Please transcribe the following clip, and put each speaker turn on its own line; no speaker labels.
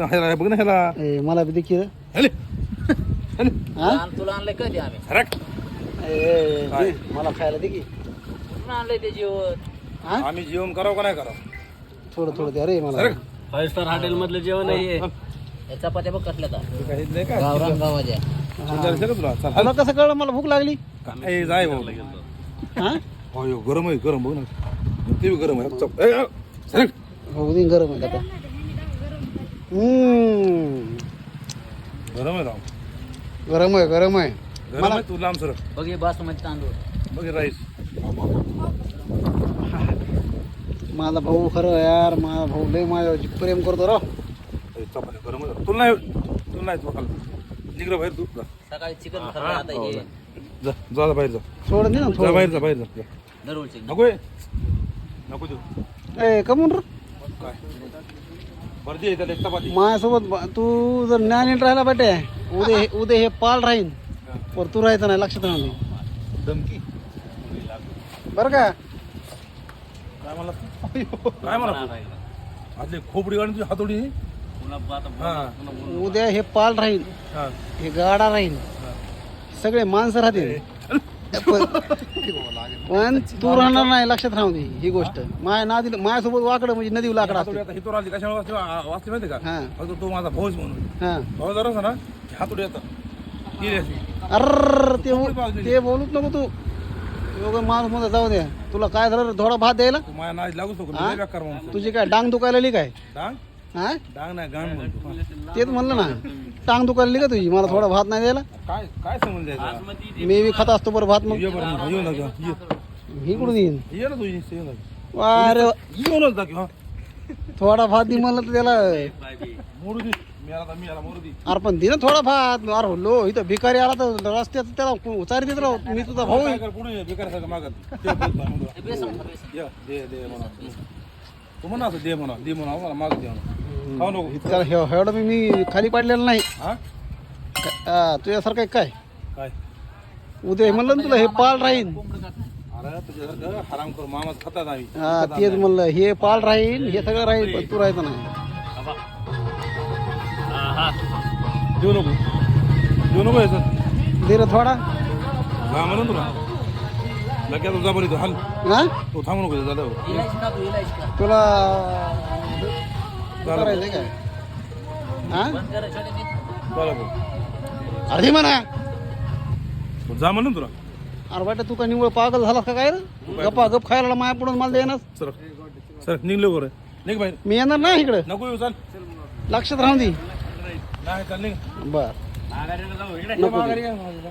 ह्याला बघ ना ह्याला.
ए, मला बी देखील
हले हले
आण- तुला आणलंय कधी आम्ही?
सरक
ए, ए,
काय?
दे, मला खायला दे की.
कुठून आणलंय ते जेवण?
हा?
आम्ही जेवण करावं का नाही करावं?
थोडं थोडं द्या रे मला.
फाईव्ह स्टार हॉटेल मधलं जेवण आहे या चपात्या बघ कसल्या का गावरान गावाच्या.
का तुला? चल
तुला कसं कळलं मला भूक लागली.
जाय भाऊ
हा?
अयो गरम आहे गरम. बघ ना. ते बी गरम आहे. ए,
हो दिन गरम आहे आता? हम्म.
गरम आहे राव.
गरम आहे गरम आहे.
गरम आहे तू लांब सरक
बघ हे बासमती तांदूळ.
बघ हे राईस.
माझा भाऊ खरं यार माझा भाऊ लय माझ्यावरती प्रेम करतो राव.
चपाती गरम आहे तुला नाही तुला नाही तुला खाल्लं निघलं बाहेर तू. जा.
सकाळी चिकन खाल्लं आता हे.
जा जा बाहेर जा.
सोड दे ना
जा
थोडं
बाहेर जा बाहेर जा. जा. नको आहे नको देऊ.
ए कमून रे
भरती
माझ्यासोबत ब- तू जर न्यानीट राहिला बेटे उद्या हे- उद्या हे पाल राहीन. पर तू राहायचं नाही लक्षात राहून दे.
धमकी.
बरं का?
काय मला काय मला आदले खोपडी गाडी तुझी हातोडी? हा.
उद्या हे पाल राहीन.
हा.
हे गाडा राहीन. सगळे माणसं राहतील. पण पण तू राहणार नाही लक्षात राहून दे ही गोष्ट. माया नादी माझ्यासोबत वाकडं म्हणजे नदी लाकडं
हातोडी
असते.
आता हितोर आली कशामुळे वाचली? माहिती का?
हा.
फक्त तो माझा भाऊच म्हणून.
हा.
भाऊ जरा असा ना की हातोडी येतात गेली अशी.
अर ते बोल- ते बोलूच नको तू. एवढं माणूसमध्ये जाऊ दे. तुला काय झालं? रे? थोडा भात द्यायला?
तू माझ्या नादी लागूच नको.
हा?
लय बेकार माणूस आहे.
तुझी काय डांग दुखायला काय?
डांग?
हा?
डांग नाही गाण म्हणतो.
तेच म्हणलं ना. टांग दुखायला का तुझी? मला थोडा भात नाही द्यायला.
काय काय समज द्यायचं?
मी बी खात असतो बरं भात मग.
ये बरं येऊ नका ये.
ही कुठून येईन?
ये ना तुझी
अरे
येऊनच दाखव हा.
थोडा भात दे म्हणलं तर त्याला
मोडू दे. मी आला मी आला मोडू दे.
अरे पण दे ना थोडा भात. अरे हो, लो इथं भिकारी आला तर रस्त्यात त्याला उचारी देत राहू. मी तुझा भाऊ
काय
आहे.
कर पुढे बेकार सगळं मागत. ते बोलतो म्हणतो.
बेसन खा, बेसन.
ये, दे दे म्हणा. तू म्हणा असं दे म्हणा दे म्हणा मला मागत दे म्हणा. खाऊ नको.
हे- एवढं मी मी खाली पाडलेलं नाही.
हा?
हा, तुझ्यासारखं आहे काय?
काय?
उद्या म्हणलं ना तुला हे पाल राहीन.
अरे तुझ्यासारखं हराम करून मामाच खातात आम्ही.
हा तेच म्हणलं हे पाल राहीन हे सगळं राहील पण तू राहायचं नाही.
देऊ नको. देऊ नको याचं.
दे रे थोडा.
म्हणून तुला. लगेच तुझा बरी तू हाल.
हा?
थांबू नको झालं.
तुला करायचंय काय? हा? म्हणा.
तू जा म्हणून तुला.
अरे बेटा तू का निवळ पागल झाला का काय रे? गप्पा गप खायला माया पुढून मला देणार.
सर सर निघलो बरं निघ बाहेर.
मी येणार ना इकडे.
नको येऊ चाल.
लक्षात राहून दे.
नाही चाल निघ.
बर.
ये.